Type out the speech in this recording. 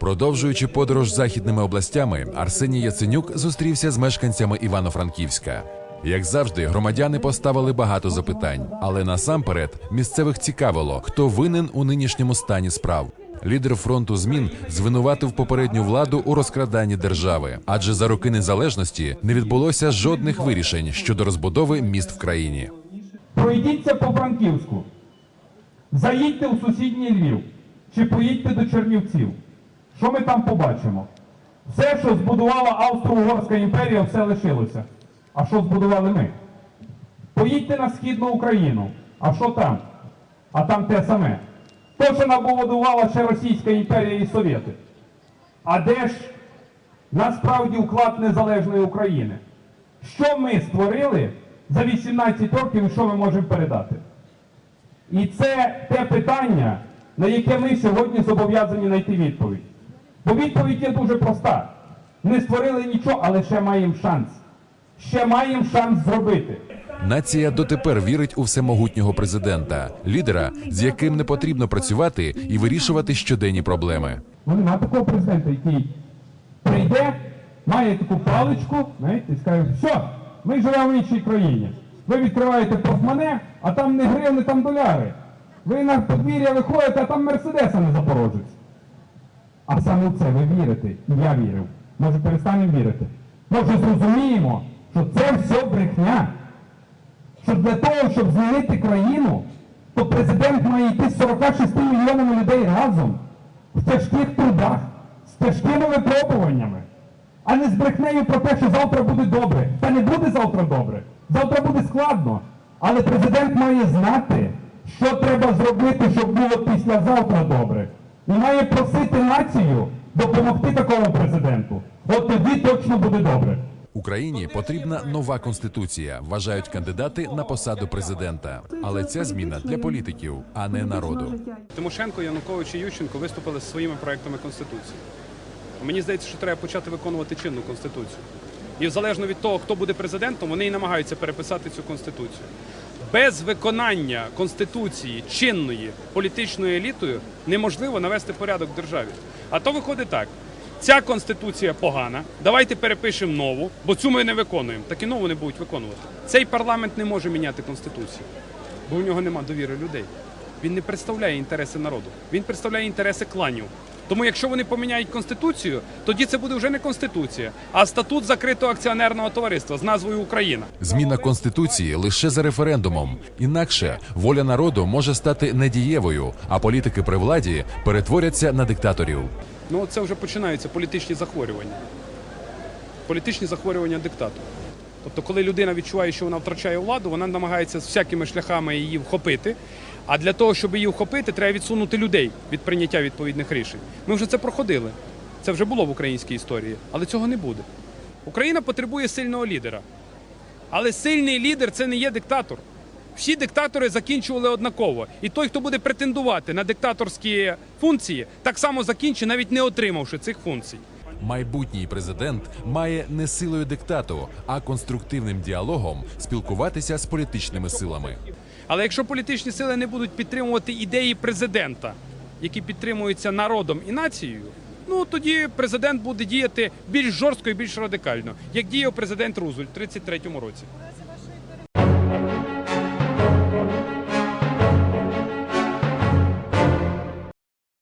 Продовжуючи подорож західними областями, Арсеній Яценюк зустрівся з мешканцями Івано-Франківська. Як завжди, громадяни поставили багато запитань, але насамперед місцевих цікавило, хто винен у нинішньому стані справ. Лідер фронту змін звинуватив попередню владу у розкраданні держави, адже за роки незалежності не відбулося жодних вирішень щодо розбудови міст в країні. Пройдіться по Франківську, заїдьте у сусідній Львів чи поїдьте до Чернівців. Що ми там побачимо? Все, що збудувала Австро-Угорська імперія, все лишилося. А що збудували ми? Поїдьте на Східну Україну. А що там? А там те саме. То, що набудувала ще Російська імперія і Совєти. А де ж насправді вклад незалежної України? Що ми створили за 18 років і що ми можемо передати? І це те питання, на яке ми сьогодні зобов'язані знайти відповідь. Бо відповідь є дуже проста. Не створили нічого, але ще маємо шанс. Ще маємо шанс зробити. Нація дотепер вірить у всемогутнього президента, лідера, з яким не потрібно працювати і вирішувати щоденні проблеми. Ну нема такого президента, який прийде, має таку паличку, знаєте, і скаже, все, ми живемо в іншій країні. Ви відкриваєте портмоне, а там не гривни, там доляри. Ви на подвір'я виходите, а там мерседеса не запорожець. А саме в це ви вірите, і я вірив. Може перестанемо вірити? Може зрозуміємо, що це все брехня. Що для того, щоб змінити країну, то президент має йти з 46 мільйонами людей разом в тяжких трудах, з тяжкими випробуваннями, а не з брехнею про те, що завтра буде добре. Та не буде завтра добре. Завтра буде складно. Але президент має знати, що треба зробити, щоб було післязавтра добре. І має просити націю допомогти такому президенту. От тоді точно буде добре. Україні потрібна нова конституція, вважають кандидати на посаду президента. Але ця зміна для політиків, а не народу. Тимошенко, Янукович і Ющенко виступили зі своїми проектами конституції. Мені здається, що треба почати виконувати чинну конституцію. І залежно від того, хто буде президентом, вони і намагаються переписати цю конституцію. Без виконання конституції чинної політичною елітою неможливо навести порядок в державі. А то виходить так: ця конституція погана. Давайте перепишемо нову, бо цю ми не виконуємо. Так і нову не будуть виконувати. Цей парламент не може міняти конституцію, бо в нього нема довіри людей. Він не представляє інтереси народу, він представляє інтереси кланів. Тому, якщо вони поміняють конституцію, тоді це буде вже не конституція, а статут закритого акціонерного товариства з назвою Україна. Зміна конституції лише за референдумом. Інакше воля народу може стати недієвою, а політики при владі перетворяться на диктаторів. Ну це вже починаються політичні захворювання. Політичні захворювання диктатора. Тобто, коли людина відчуває, що вона втрачає владу, вона намагається з всякими шляхами її вхопити. А для того, щоб її вхопити, треба відсунути людей від прийняття відповідних рішень. Ми вже це проходили. Це вже було в українській історії, але цього не буде. Україна потребує сильного лідера. Але сильний лідер це не є диктатор. Всі диктатори закінчували однаково. І той, хто буде претендувати на диктаторські функції, так само закінчить, навіть не отримавши цих функцій. Майбутній президент має не силою диктату, а конструктивним діалогом спілкуватися з політичними силами. Але якщо політичні сили не будуть підтримувати ідеї президента, які підтримуються народом і нацією, ну тоді президент буде діяти більш жорстко і більш радикально, як діяв президент Рузвельт в 33-му році.